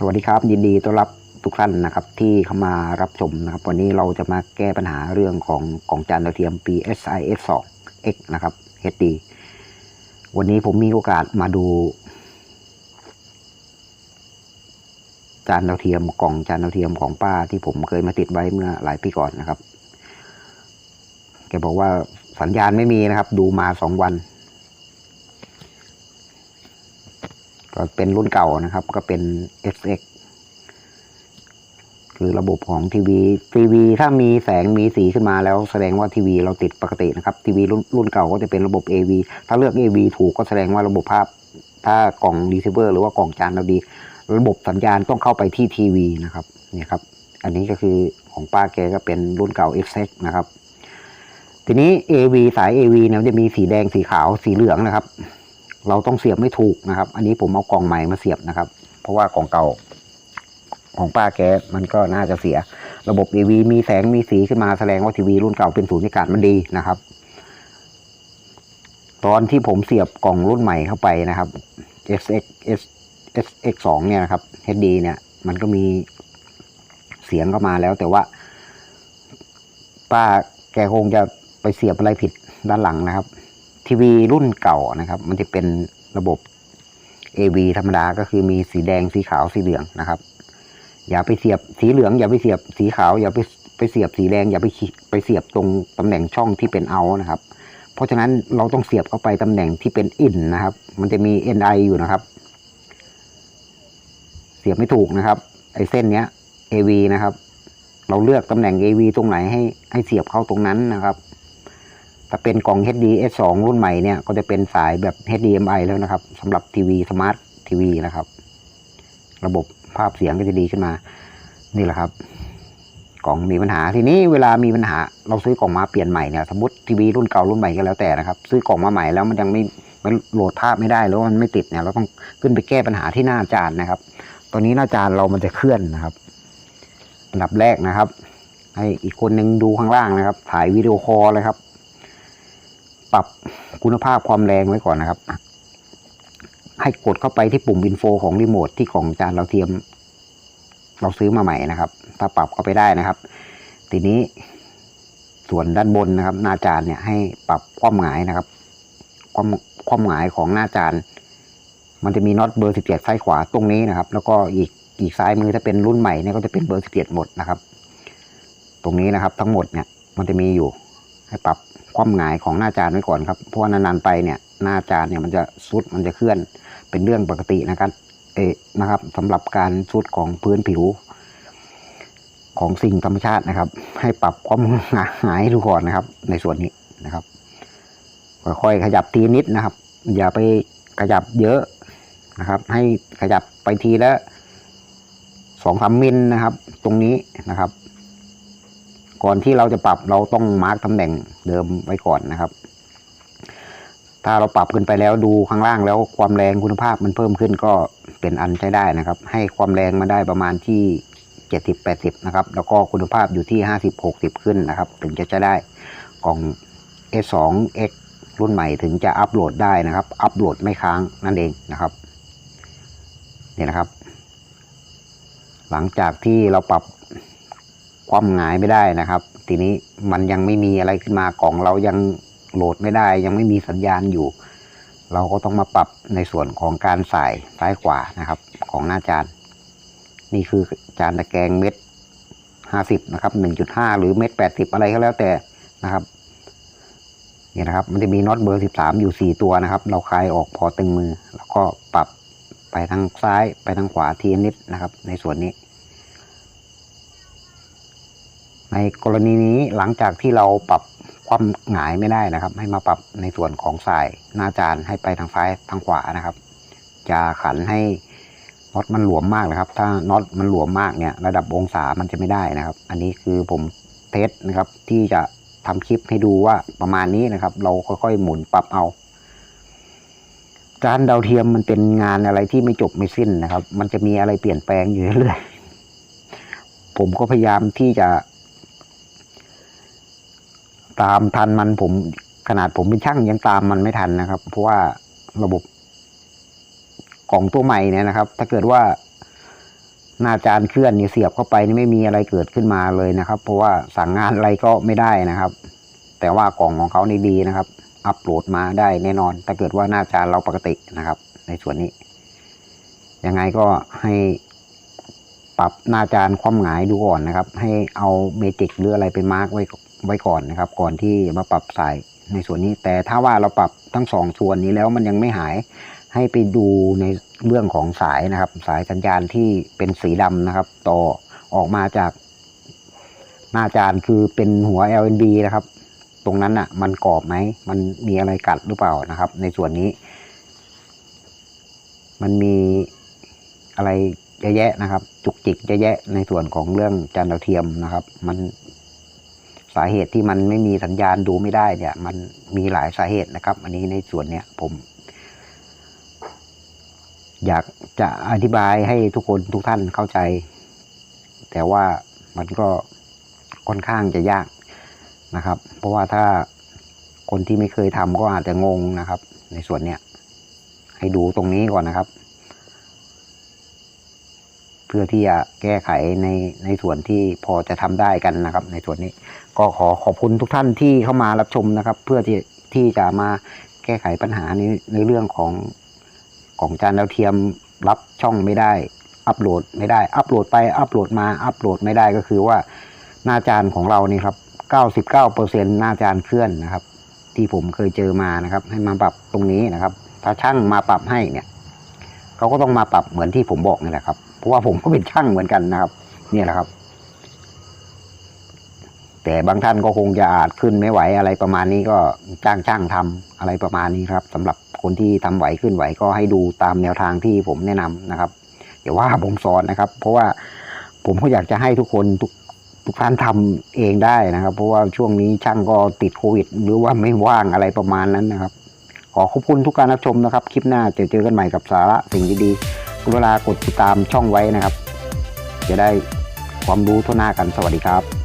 สวัสดีครับ ยินดีต้อนรับทุกท่านนะครับที่เข้ามารับชมนะครับ วันนี้เราจะมาแก้ปัญหาเรื่องของกล่องจานดาวเทียม PSIS 2 X นะครับ HD วันนี้ผมมีโอกาสมาดู จานดาวเทียมกล่องจานดาวเทียมของป้าที่ผมเคยมาติดไว้เมื่อหลายปีก่อนนะครับ แกบอกว่าสัญญาณไม่มีนะครับ ดูมาสองวัน ก็เป็นรุ่นเก่านะครับ ก็เป็น SX คือระบบของทีวีทีวีถ้ามีแสงมีสีขึ้นมาแล้วแสดงว่าทีวีเราติดปกตินะครับทีวีรุ่นรุ่นเก่าก็จะเป็นระบบ AV ถ้าเลือก AV ถูกก็แสดงว่าระบบภาพ ถ้ากล่องรีเซิเวอร์หรือว่ากล่องจานเราดี ระบบสัญญาณต้องเข้าไปที่ทีวีนะครับเนี่ยครับ อันนี้ก็คือของป้าแกก็เป็นรุ่นเก่า SX นะครับ ทีนี้ AV สาย AV เนี่ยจะมีสีแดงสีขาวสีเหลืองนะครับ เราต้องเสียบไม่ถูกนะครับ อันนี้ผมเอากล่องใหม่มาเสียบนะครับ เพราะว่ากล่องเก่าของป้าแกมันก็น่าจะเสีย ระบบ AV มีแสงมีสีขึ้นมาแสดงว่าทีวีรุ่นเก่าเป็นศูนย์อากาศมันดีนะครับ ตอนที่ผมเสียบกล่องรุ่นใหม่เข้าไปนะครับ SX S SX 2เนี่ยนะครับ HD เนี่ย มันก็มีเสียงเข้ามาแล้ว แต่ว่า ป้าแกคงจะไปเสียบอะไรผิดด้านหลังนะครับ ทีวีรุ่นเก่านะครับ มันจะเป็นระบบ AV ธรรมดาก็คือมีสีแดงสีขาวสีเหลืองนะครับ อย่าไปเสียบสีเหลือง อย่าไปเสียบสีขาว อย่าไปไปเสียบสีแดง อย่าไปไปเสียบตรงตำแหน่งช่องที่เป็นเอานะครับ เพราะฉะนั้นเราต้องเสียบเข้าไปตำแหน่งที่เป็นอินนะครับ มันจะมี NI อยู่นะครับ เสียบไม่ถูกนะครับไอเส้นเนี้ย AV นะครับ เราเลือกตำแหน่ง AV ตรงไหนให้ให้เสียบเข้าตรงนั้นนะครับ ถ้าเป็นกล่อง HD S2 รุ่นใหม่เนี่ยก็จะเป็นสายแบบ HDMI แล้วนะครับสำหรับทีวีสมาร์ททีวีนะครับ ระบบภาพเสียงก็จะดีขึ้นมา นี่แหละครับ กล่องมีปัญหาทีนี้เวลามีปัญหา เราซื้อกล่องมาเปลี่ยนใหม่เนี่ยสมมติทีวีรุ่นเก่ารุ่นใหม่ก็แล้วแต่นะครับ ซื้อกล่องมาใหม่แล้วมันยังไม่มันโหลดภาพไม่ได้หรือว่ามันไม่ติดเนี่ย เราต้องขึ้นไปแก้ปัญหาที่หน้าจานนะครับ ตอนนี้หน้าจานเรามันจะเคลื่อนนะครับอันดับแรกนะครับ ให้อีกคนนึงดูข้างล่างนะครับ ถ่ายวิดีโอคอลเลยครับ ปรับคุณภาพความแรงไว้ก่อนนะครับ ให้กดเข้าไปที่ปุ่มอินโฟของรีโมทที่ของจานเราเทียม เราซื้อมาใหม่นะครับ ถ้าปรับเข้าไปได้นะครับ ทีนี้ส่วนด้านบนนะครับ หน้าจานเนี่ยให้ปรับความหงายนะครับความความหงายของหน้าจานมันจะมีน็อตเบอร์สิบเจ็ดซ้ายขวาตรงนี้นะครับ แล้วก็อีกอีกซ้ายมือถ้าเป็นรุ่นใหม่เนี่ยก็จะเป็นเบอร์สิบเจ็ดหมดนะครับ ตรงนี้นะครับ ทั้งหมดเนี่ย มันจะมีอยู่ ให้ปรับ ความหงายของหน้าจานไว้ก่อนครับ เพราะว่านานๆไปเนี่ยหน้าจานเนี่ยมันจะซุดมันจะเคลื่อนเป็นเรื่องปกตินะครับ เอะนะครับสำหรับการซุดของพื้นผิว ของสิ่งธรรมชาตินะครับ ให้ปรับความหงายดูก่อนนะครับ ในส่วนนี้นะครับ ค่อยๆขยับทีนิดนะครับ อย่าไปขยับเยอะนะครับ ให้ขยับไปทีละสองสามมิลนะครับ ตรงนี้นะครับ ก่อนที่เราจะปรับเราต้องมาร์กตำแหน่งเดิมไว้ก่อนนะครับ ถ้าเราปรับขึ้นไปแล้วดูข้างล่างแล้วความแรงคุณภาพมันเพิ่มขึ้นก็เป็นอันใช้ได้นะครับ ให้ความแรงมาได้ประมาณที่เจ็ดสิบแปดสิบนะครับ แล้วก็คุณภาพอยู่ที่ห้าสิบหกสิบขึ้นนะครับ ถึงจะใช้ได้กล่อง S2X รุ่นใหม่ถึงจะอัปโหลดได้นะครับ อัปโหลดไม่ค้างนั่นเองนะครับเนี่ยนะครับ หลังจากที่เราปรับ ความหงายไม่ได้นะครับ ทีนี้มันยังไม่มีอะไรขึ้นมากล่องเรายังโหลดไม่ได้ ยังไม่มีสัญญาณอยู่ เราก็ต้องมาปรับในส่วนของการใส่ซ้ายขวานะครับ ของหน้าจาน นี่คือจานตะแกรงเม็ดห้าสิบนะครับหนึ่งจุดห้าหรือเม็ดแปดสิบอะไรก็แล้วแต่นะครับนี่นะครับ มันจะมีน็อตเบอร์สิบสามอยู่สี่ตัวนะครับ เราคลายออกพอตึงมือ แล้วก็ปรับไปทางซ้ายไปทางขวาทีนิดนะครับ ในส่วนนี้ ในกรณีนี้หลังจากที่เราปรับความหงายไม่ได้นะครับ ให้มาปรับในส่วนของสายหน้าจานให้ไปทางซ้ายทางขวานะครับ จะขันให้น็อตมันหลวมมากนะครับ ถ้าน็อตมันหลวมมากเนี่ย ระดับองศามันจะไม่ได้นะครับ อันนี้คือผมเทสนะครับที่จะทำคลิปให้ดูว่าประมาณนี้นะครับ เราค่อยๆหมุนปรับเอาจานดาวเทียมมันเป็นงานอะไรที่ไม่จบไม่สิ้นนะครับ มันจะมีอะไรเปลี่ยนแปลงอยู่เรื่อยผมก็พยายามที่จะ ตามทันมันผม ขนาดผมเป็นช่างยังตามมันไม่ทันนะครับ เพราะว่าระบบกล่องตัวใหม่เนี่ยนะครับ ถ้าเกิดว่าหน้าจานเคลื่อนนี่เสียบเข้าไปนี่ไม่มีอะไรเกิดขึ้นมาเลยนะครับ เพราะว่าสั่งงานอะไรก็ไม่ได้นะครับ แต่ว่ากล่องของเขานี่ดีนะครับ อัปโหลดมาได้แน่นอน ถ้าเกิดว่าหน้าจานเราปกตินะครับ ในส่วนนี้ ยังไงก็ให้ปรับหน้าจานความหงายดูก่อนนะครับ ให้เอาเมจิกหรืออะไรไปมาร์กไว้ ไว้ก่อนนะครับ ก่อนที่มาปรับสายในส่วนนี้ แต่ถ้าว่าเราปรับทั้งสองส่วนนี้แล้วมันยังไม่หายให้ไปดูในเรื่องของสายนะครับ สายสัญญาณที่เป็นสีดำนะครับ ต่อออกมาจากหน้าจานคือเป็นหัว LNB นะครับ ตรงนั้นอะ มันกรอบไหม มันมีอะไรกัดหรือเปล่านะครับ ในส่วนนี้ มันมีอะไรเยอะแยะนะครับ จุกจิกเยอะแยะในส่วนของเรื่องจานดาวเทียมนะครับ มัน สาเหตุที่มันไม่มีสัญญาณดูไม่ได้เนี่ย มันมีหลายสาเหตุนะครับ อันนี้ในส่วนเนี้ยผม อยากจะอธิบายให้ทุกคนทุกท่านเข้าใจ แต่ว่ามันก็ค่อนข้างจะยากนะครับ เพราะว่าถ้าคนที่ไม่เคยทำก็อาจจะงงนะครับ ในส่วนเนี้ยให้ดูตรงนี้ก่อนนะครับ เพื่อที่จะแก้ไขในในส่วนที่พอจะทำได้กันนะครับ ในส่วนนี้ก็ขอขอบคุณทุกท่านที่เข้ามารับชมนะครับ เพื่อที่ที่จะมาแก้ไขปัญหาในในเรื่องของของจานดาวเทียมรับช่องไม่ได้ อัปโหลดไม่ได้ อัปโหลดไปอัปโหลดมาอัปโหลดไม่ได้ก็คือว่าหน้าจานของเรานี่ครับ99%หน้าจานเคลื่อนนะครับ ที่ผมเคยเจอมานะครับ ให้มาปรับตรงนี้นะครับ ถ้าช่างมาปรับให้เนี่ย เขาก็ต้องมาปรับเหมือนที่ผมบอกนี่แหละครับ เพราะว่าผมก็เป็นช่างเหมือนกันนะครับ เนี่ยแหละครับ แต่บางท่านก็คงจะอาจขึ้นไม่ไหวอะไรประมาณนี้ก็จ้างช่างทำอะไรประมาณนี้ครับสำหรับคนที่ทำไหวขึ้นไหวก็ให้ดูตามแนวทางที่ผมแนะนำนะครับอย่าว่าผมสอนนะครับ เพราะว่าผมก็อยากจะให้ทุกคนทุกทุกท่านทำเองได้นะครับ เพราะว่าช่วงนี้ช่างก็ติดโควิด หรือว่าไม่ว่างอะไรประมาณนั้นนะครับ ขอขอบคุณทุกการรับชมนะครับ คลิปหน้าจะเจอกันใหม่กับสาระสิ่งดีๆกรุณากดติดตามช่องไว้นะครับ จะได้ความรู้ทั่วหน้ากันสวัสดีครับ